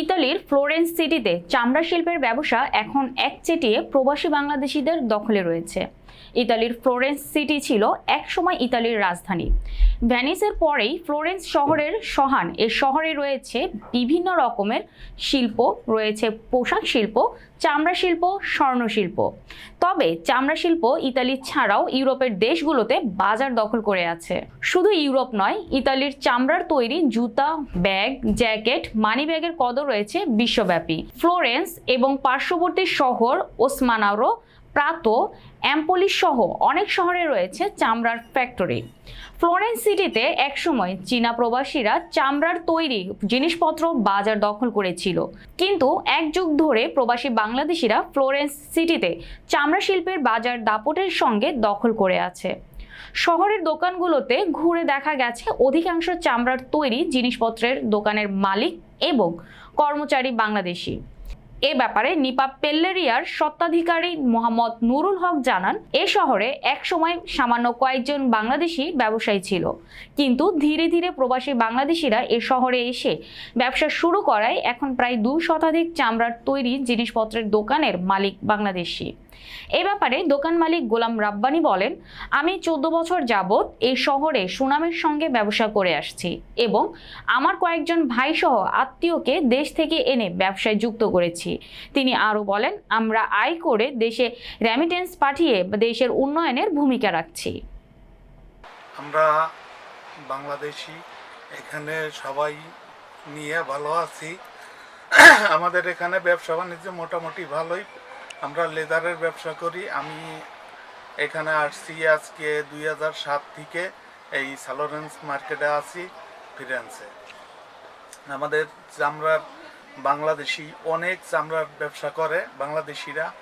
ইতালির ফ্লোরেন্স সিটিতে চামড়া শিল্পের ব্যবসা এখন একচেটিয়ে প্রবাসী বাংলাদেশিদের দখলে রয়েছে। ইতালির ফ্লোরেন্স সিটি ছিল একসময় ইতালির রাজধানী। ভ্যানিসের পরেই ফ্লোরেন্স শহরের সহান, এ শহরে রয়েছে বিভিন্ন রকমের শিল্প, রয়েছে পোশাক শিল্প, চামড়া শিল্প স্বর্ণশিল্প তবে চামড়া শিল্প ইতালি ছাড়াও ইউরোপের দেশগুলোতে বাজার দখল করে আছে। শুধু ইউরোপ নয়, ইতালির চামড়ার তৈরি জুতা, ব্যাগ, জ্যাকেট, মানি ব্যাগের কদর রয়েছে বিশ্বব্যাপী। ফ্লোরেন্স এবং পার্শ্ববর্তী শহর ওসমানারো প্রাতো অ্যাম্পোলিস সহ অনেক শহরে রয়েছে চামড়ার ফ্যাক্টরি। ফ্লোরেন্স সিটিতে একসময় চীনা প্রবাসীরা চামড়ার তৈরি জিনিসপত্র বাজার দখল করেছিল। কিন্তু এক যুগ ধরে প্রবাসী বাংলাদেশিরা ফ্লোরেন্স সিটিতে চামড়া শিল্পের বাজার দাপটের সঙ্গে দখল করে আছে। শহরের দোকানগুলোতে ঘুরে দেখা গেছে অধিকাংশ চামড়ার তৈরি জিনিসপত্রের দোকানের মালিক এবং কর্মচারী বাংলাদেশি। এ ব্যাপারে নিপা পেল্লেরিয়ার স্বত্বাধিকারী মোহাম্মদ নুরুল হক জানান, এ শহরে একসময় সামান্য কয়েকজন বাংলাদেশি ব্যবসায়ী ছিল। কিন্তু ধীরে ধীরে প্রবাসী বাংলাদেশিরা এ শহরে এসে ব্যবসা শুরু করায় এখন প্রায় দু শতাধিক চামড়ার তৈরি জিনিসপত্রের দোকানের মালিক বাংলাদেশি। এ ব্যাপারে দোকান মালিক গোলাম রাব্বানি বলেন, আমি চোদ্দ বছর যাবৎ এই শহরে সুনামের সঙ্গে ব্যবসা করে আসছি এবং আমার কয়েকজন ভাইসহ আত্মীয়কে দেশ থেকে এনে ব্যবসায় যুক্ত করেছি। তিনি আরও বলেন, আমরা আয় করে দেশে রেমিটেন্স পাঠিয়ে দেশের উন্নয়নের ভূমিকা রাখছি। আমরা বাংলাদেশি, এখানে সবাই নিয়ে ভালো আছি। আমাদের এখানে ব্যবসা বাণিজ্য মোটামুটি ভালোই। আমরা লেদারের ব্যবসা করি। আমি এখানে আসছি আজকে দুই থেকে এই সালোরেন্স মার্কেটে আছি ফিরেন্সে আমাদের চামড়ার বাংলাদেশি অনেক চামড়ার ব্যবসা করে, বাংলাদেশিরা।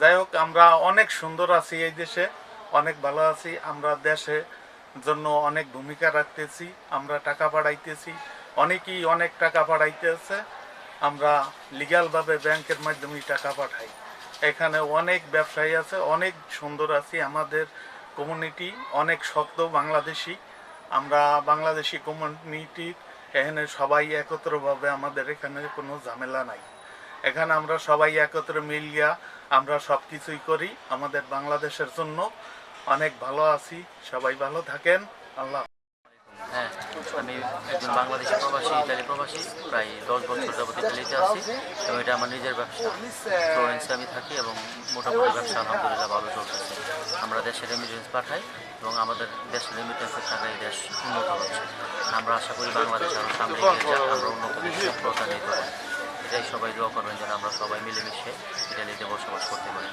যাই হোক, আমরা অনেক সুন্দর আছি এই দেশে, অনেক ভালো আছি। আমরা দেশে জন্য অনেক ভূমিকা রাখতেছি, আমরা টাকা পাঠাইতেছি। অনেকেই অনেক টাকা পাঠাইতেছে, আমরা লিগ্যালভাবে ব্যাংকের মাধ্যমে টাকা পাঠাই। এখানে অনেক ব্যবসায়ী আছে, অনেক সুন্দর আছি। আমাদের কমিউনিটি অনেক শক্ত বাংলাদেশি। আমরা বাংলাদেশি কমিউনিটির এখানে সবাই একত্রভাবে আমাদের এখানে কোনো ঝামেলা নাই। এখানে আমরা সবাই একত্রে মিলিয়া আমরা সব কিছুই করি। আমাদের বাংলাদেশের জন্য অনেক ভালো আছি। সবাই ভালো থাকেন। আল্লাহ হ্যাঁ আমি একজন বাংলাদেশি প্রবাসী, ইতালি প্রবাসী, প্রায় দশ বছর যাবত ইতালিতে আছি এবং এটা আমার নিজের ব্যবসা। ফ্লোরেন্সে আমি থাকি এবং মোটামুটি ব্যবসা আলহামদুলিল্লাহ ভালো চলতেছে। আমরা দেশে রেমিটেন্স পাঠাই এবং আমাদের দেশের রেমিটেন্সের টাকায় দেশ উন্নত হচ্ছে। আমরা আশা করি বাংলাদেশ আরও সামনে আমরা উন্নত বিশ্বের হয় এটাই সবাই দোয়া করবেন যেন আমরা সবাই মিলেমিশে ইটালিতে বসবাস করতে পারি।